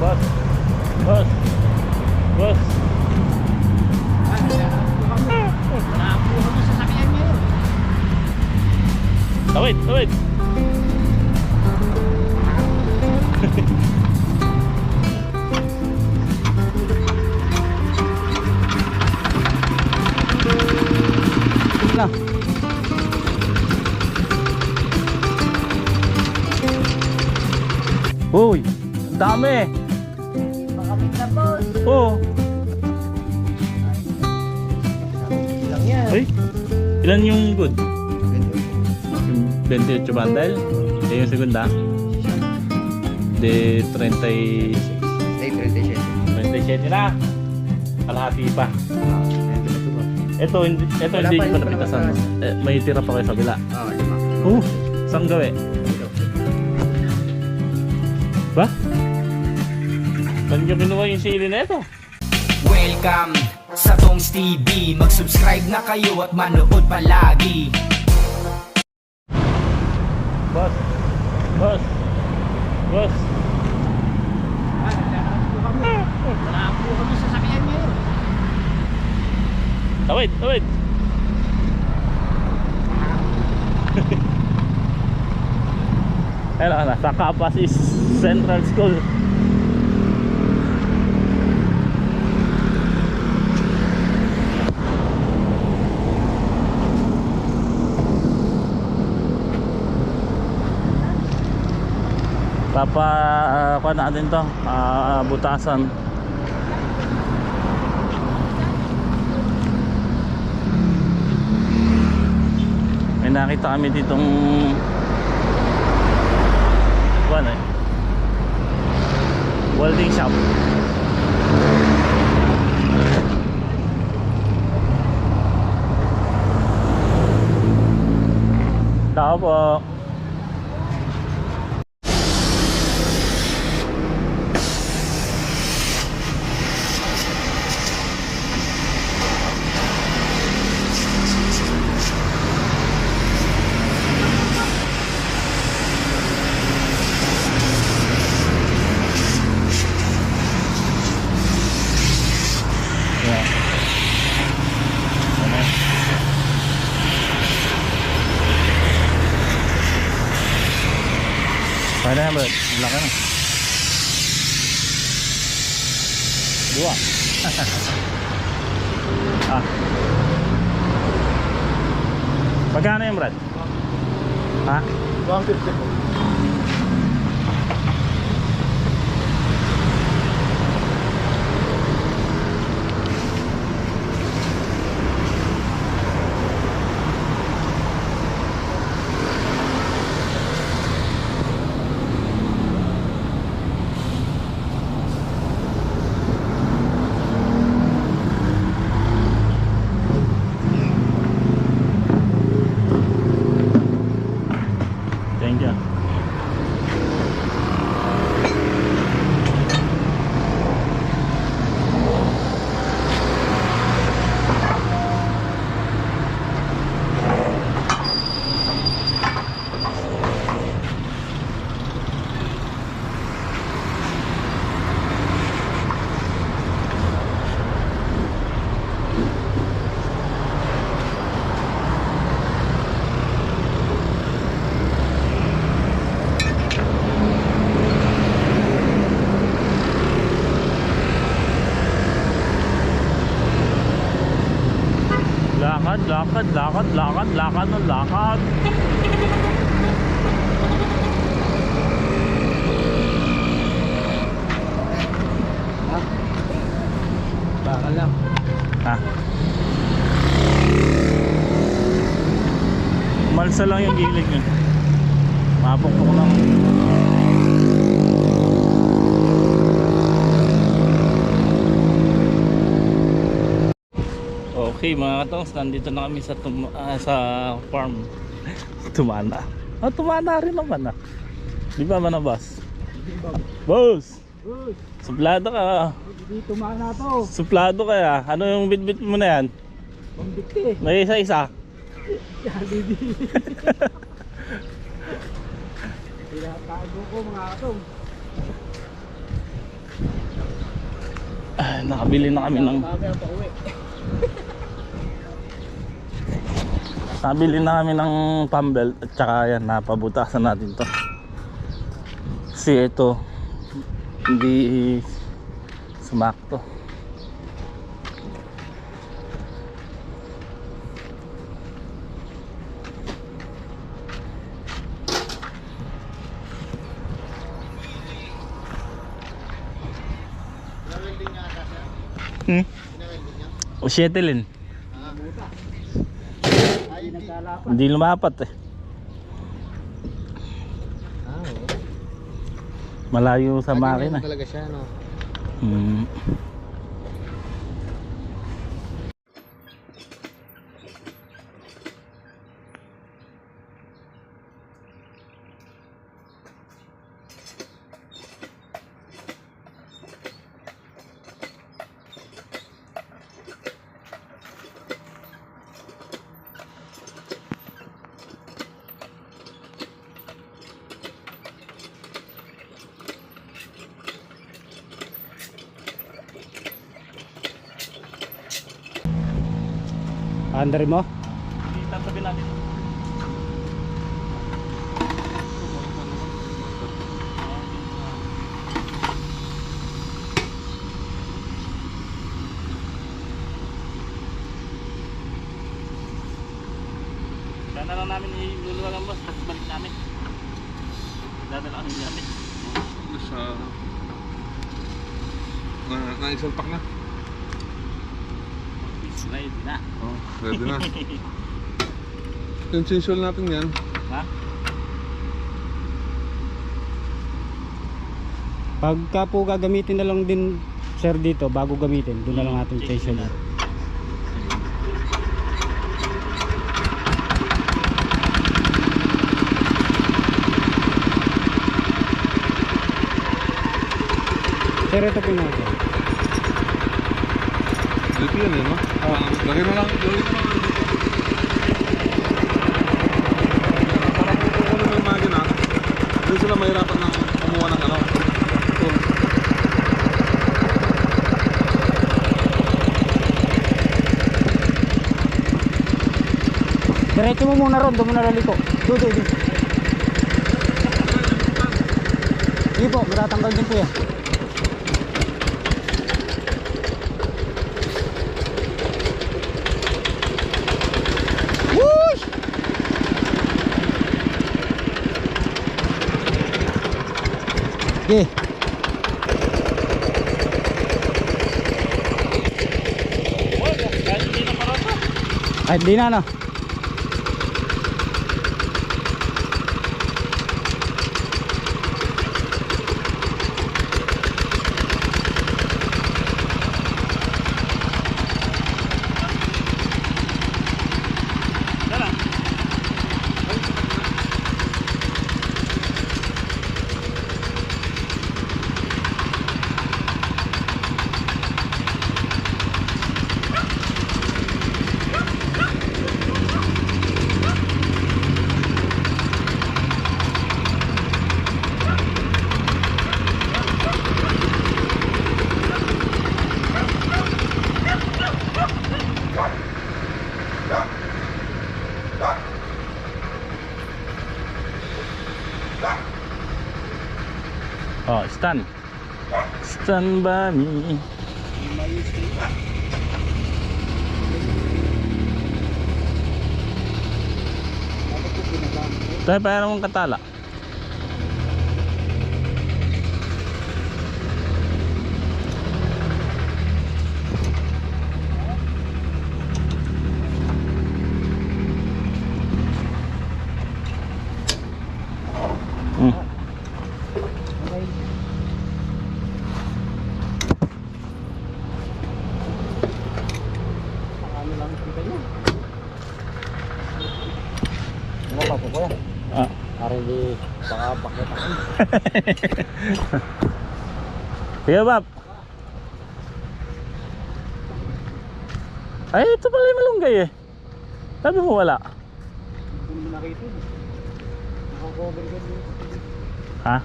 Sa sakyan ngayon. Tawid, tawid. na. Uy, dami. Ay. Ilan yung good? Yung 28 bundle? Eh, yung segunda? De 36. Ay, 37. 27 na. Kalahati pa. Ito, hindi, ito Wala hindi pa, pa hindi pa napitasan. naman Eh, may tira pa kayo sa bila. Oo, lima. Oh, saan gawi? Ba? Saan nyo kinuha yung sili na ito? Welcome sa Tongs TV Mag-subscribe na kayo at manood palagi Boss. Boss. Boss. Nakakuha mo sa sakyan ngayon. Tawid, tawid. Ayun na, sa Kapas is Central School. Papa, uh, kuha natin to, ah, butasan. May nakita kami ditong Kuan eh. Welding shop. Tao po laki na Dua Ah Pagkano yung Brad? Ha? 150 Thank you. Lakad, lakad, lakad, lakad, ng lakad. Baka lang. Ha? Malsa lang yung gilid yun. Mapukpok lang. Okay mga katongs, nandito na kami sa tum ah, sa farm. Tumana. Ah, tumana rin naman ah. Di ba man boss? Boss! Suplado ka. dito mana to. Suplado ka ah. Ano yung bitbit mo na yan? Pambikti. May isa-isa. Yan, hindi. Tinatago ko mga atong. Ay, nakabili na kami ng Nakabili na kami ng pambelt at saka yan, napabutasan natin to. Kasi ito, hindi sumakto. Hmm? O sietelin. Ay, nagkalapat. Hindi lumapat eh. Ah. Malayo sa makina. talaga siya, no? Hmm. Under mo? Tatabi natin. Sana lang namin iluluwa ng boss, tapos balik namin. Dadala kami namin. sa na, na isang pack na. Slide na. Oh, ready na. Yung chisel natin yan. Ha? Pagka po gagamitin na lang din sir dito bago gamitin, doon na lang natin station. Sir, ito po natin. Dito yan eh, no? Oh. Lagay mo lang, lagay mo lang. Para kung kukunin mo yung magina, hindi sila mahirapan ng kumuha ng ano. Diretso mo muna ron, doon mo naliko. Doon, doon, doon. Sige po, matatanggal din po yan. Hindi to. Ay, di na, no? Stand. Stand by me. Tayo pa mong katala. Hmm. Kuya Bab. Ay, ito pala yung malunggay eh. Sabi mo wala. Hindi mo nakita. Nakakover ka. Ha?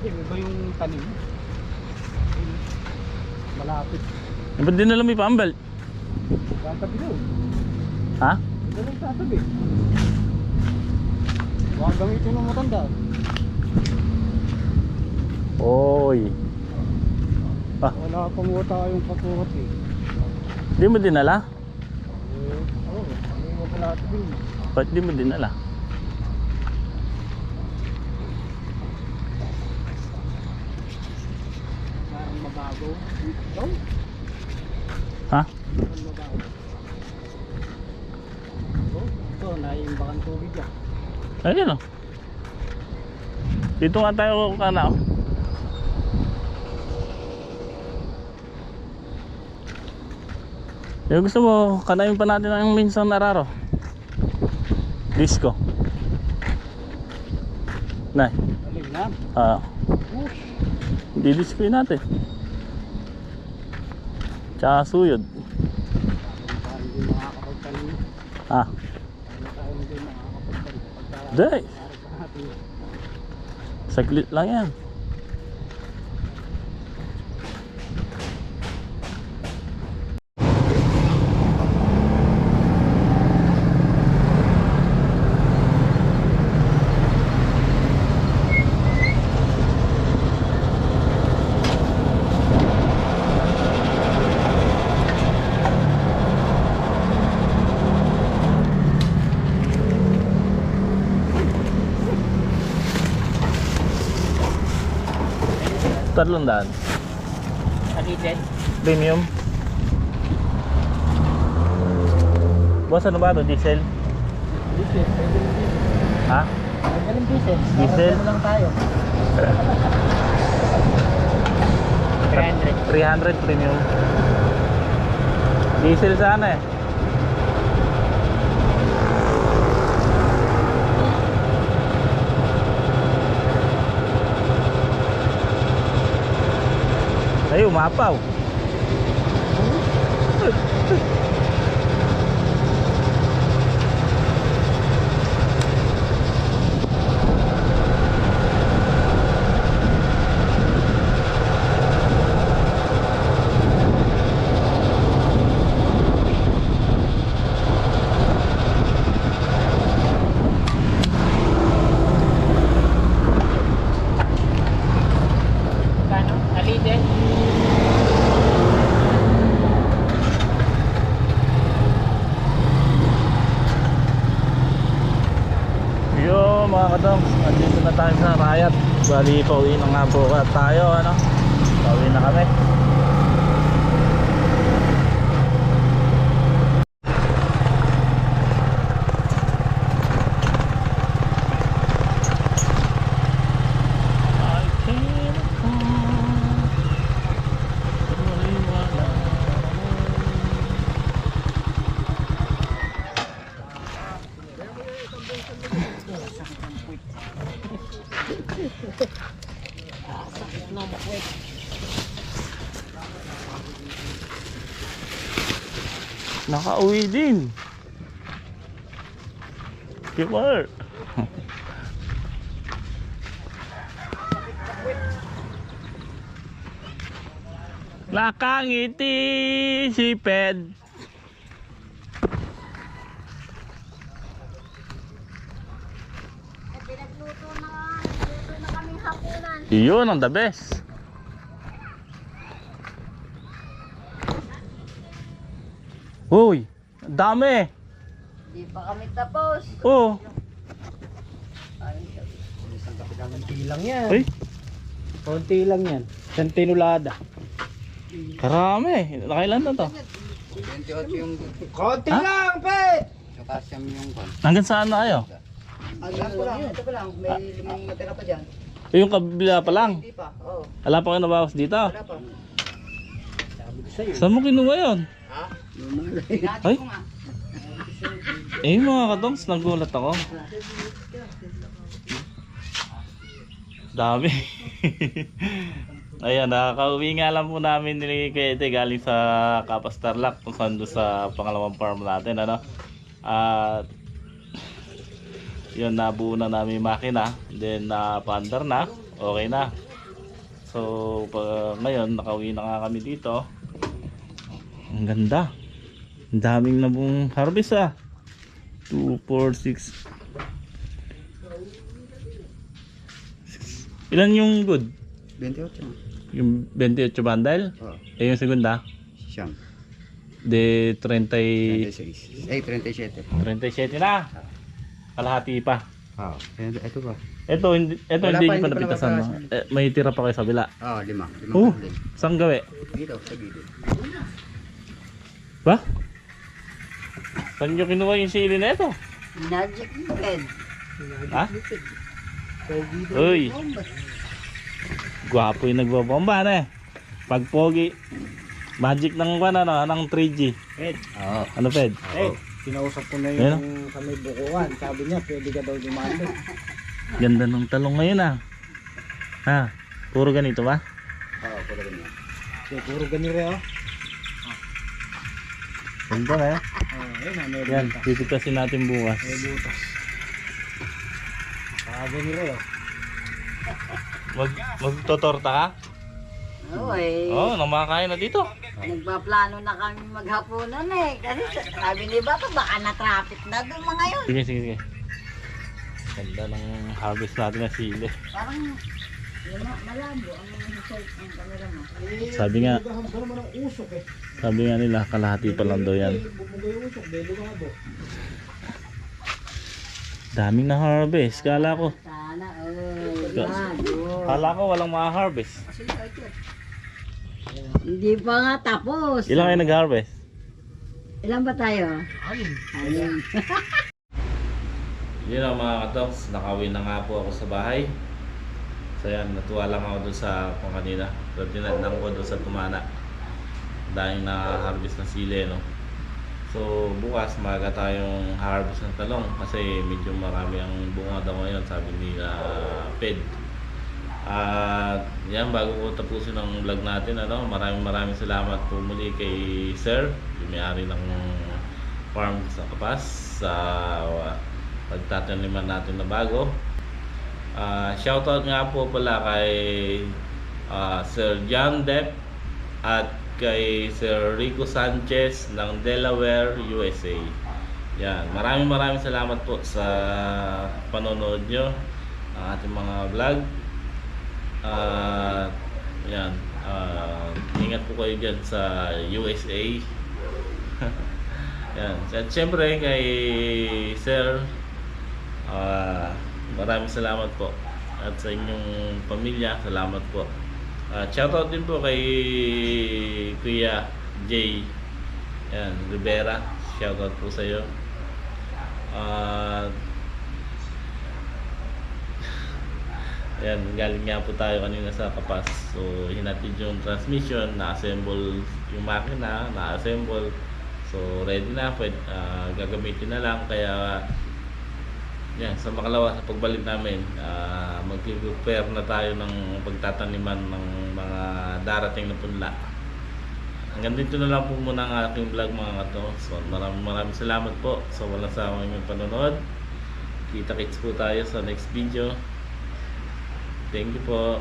Hindi, iba yung tanim. malapit. Ba't din alam may pambelt? Tatabi doon. Ha? Ito lang tatabi. Baka gamitin ng matanda. Oy. Ah, Wala pang wata yung pakuhat eh. di mo dinala? Eh, oo. Hindi mo pala tatabi. Ba't di mo dinala? Parang mabago. Oh, Ha? parang mabago. Oh, ito, naiimbakan tubig yan. Ayun o. Dito nga tayo kana. Yung gusto mo, kanayin pa natin ang minsan nararo. Disco. Nay, Alin na? ah, didisco natin. Tsaka suyod. Ah, day. Saglit lang yan. Tatlong daan. Alitin? Premium. Boss, ano ba ito? Diesel? Diesel. Ha? Pwede diesel. Diesel? Ano lang tayo. 300. 300 premium. Diesel sana eh. Aí o mapa, ó. Bali, pauwi na nga po tayo, ano? Pauwi na kami. Nakauwi din. Kipar. Nakangiti si Ped. Eh. Iyon ang the best. Uy, dami. Di pa kami tapos. Oh, Konti lang yan. ay, Konti lang yan. Isang tinulada. karami. Nakailan na to? Konti Ha? lang, pe! Hanggang saan na kayo? Ano ko lang, ito pa lang, may limang matira pa dyan. Eh, Yung kabila pa lang. Hindi pa, oo, Wala pa kayo nabawas dito. wala pa. Saan mo kinuha yun? Pinati Ay. Eh mga katongs, nagulat ako. Dami. Ayan, nakakauwi nga lang po namin ni Kete galing sa Kapas Tarlac kung saan sa pangalawang farm natin. Ano? At yun, nabuo na namin makina. Then, na-pander na. Okay na. So, So, pa, ngayon, nakauwi na nga kami dito. Ang ganda. Ang daming nabong harvest ah. 2, 4, 6. Ilan yung good? 28. Yung 28 bundle? Oh, Eh, yung segunda? siyam. De 30, 36. Eh, 37. 37 na. Kalahati pa. Oh, ito ba? Ito, hindi, ito Wala hindi pa, nyo pa napitasan. No? Eh, may tira pa kayo sa bila. Oh, lima. Lima Oh, saan gawi? Dito, sa gilid. Ba? Saan nyo kinuha yung sili na ito? Magic bed. Ha? Uy, gwapo yung nagbabomba na eh. Pag pogi, magic ng ano, ano, ng 3G. Ed. Oo. Ano, Fed? Eh, kinausap ko na yung sa may bukuan. Sabi niya, pwede ka daw dumalo. Ganda ng talong ngayon ah. Ha? Puro ganito ba? Oo, puro. Okay, puro rin, oh. Ganda na eh. Oh, Yan, pipitasin natin bukas. May butas. Ah, ganyan rin, oh. Mag, magtotorta ka? Oo eh. Oo, oh, namakain na dito. Nagpaplano na kami maghapunan eh. Kasi sabi ni Bato, baka na-traffic na doon mga yun. Sige, sige, sige. Ganda ng harvest natin na sili. Parang malabo ang mga result ng camera mo. Sabi nga, sabi nga nila, kalahati pa lang daw yan. Daming na harvest, kala ko. Sana, oh. Kala ko walang ma-harvest. Hindi pa nga tapos. Ilang kayo nag-harvest? Ilan ba tayo? Ayun. Yun ang mga katoks, nakawin na nga po ako sa bahay. So yan, natuwa lang ako doon sa kung kanina. Pero tinandang ko doon sa tumana. Dahil na-harvest na sili, no? So bukas maaga tayong harvest ng talong kasi medyo marami ang bunga daw ngayon sabi ni uh, Ped. At yan bago ko tapusin ang vlog natin ano, maraming maraming salamat po muli kay Sir, yung may-ari ng farm sa Kapas sa uh, pagtataniman natin na bago. Ah, shoutout nga po pala kay ah, Sir John Depp at kay Sir Rico Sanchez ng Delaware, USA. Yan, maraming maraming salamat po sa panonood nyo ng ating mga vlog. At yan, ah, ingat po kayo dyan sa USA. yan, at syempre kay Sir Ah, maraming salamat po. At sa inyong pamilya, salamat po. At shoutout din po kay Kuya Jay yan, Rivera. Shoutout po sa iyo. At yan, galing nga po tayo kanina sa Kapas. So, hinatid yung transmission, na-assemble yung makina, na-assemble. So, ready na. Pwede, ah, gagamitin na lang. Kaya, yan, sa makalawa sa pagbalik namin, uh, mag-prepare na tayo ng pagtataniman ng mga darating na punla. Hanggang dito na lang po muna ang aking vlog mga kato. So maraming maraming salamat po sa walang sawang inyong panonood. Kita kits po tayo sa next video. Thank you po.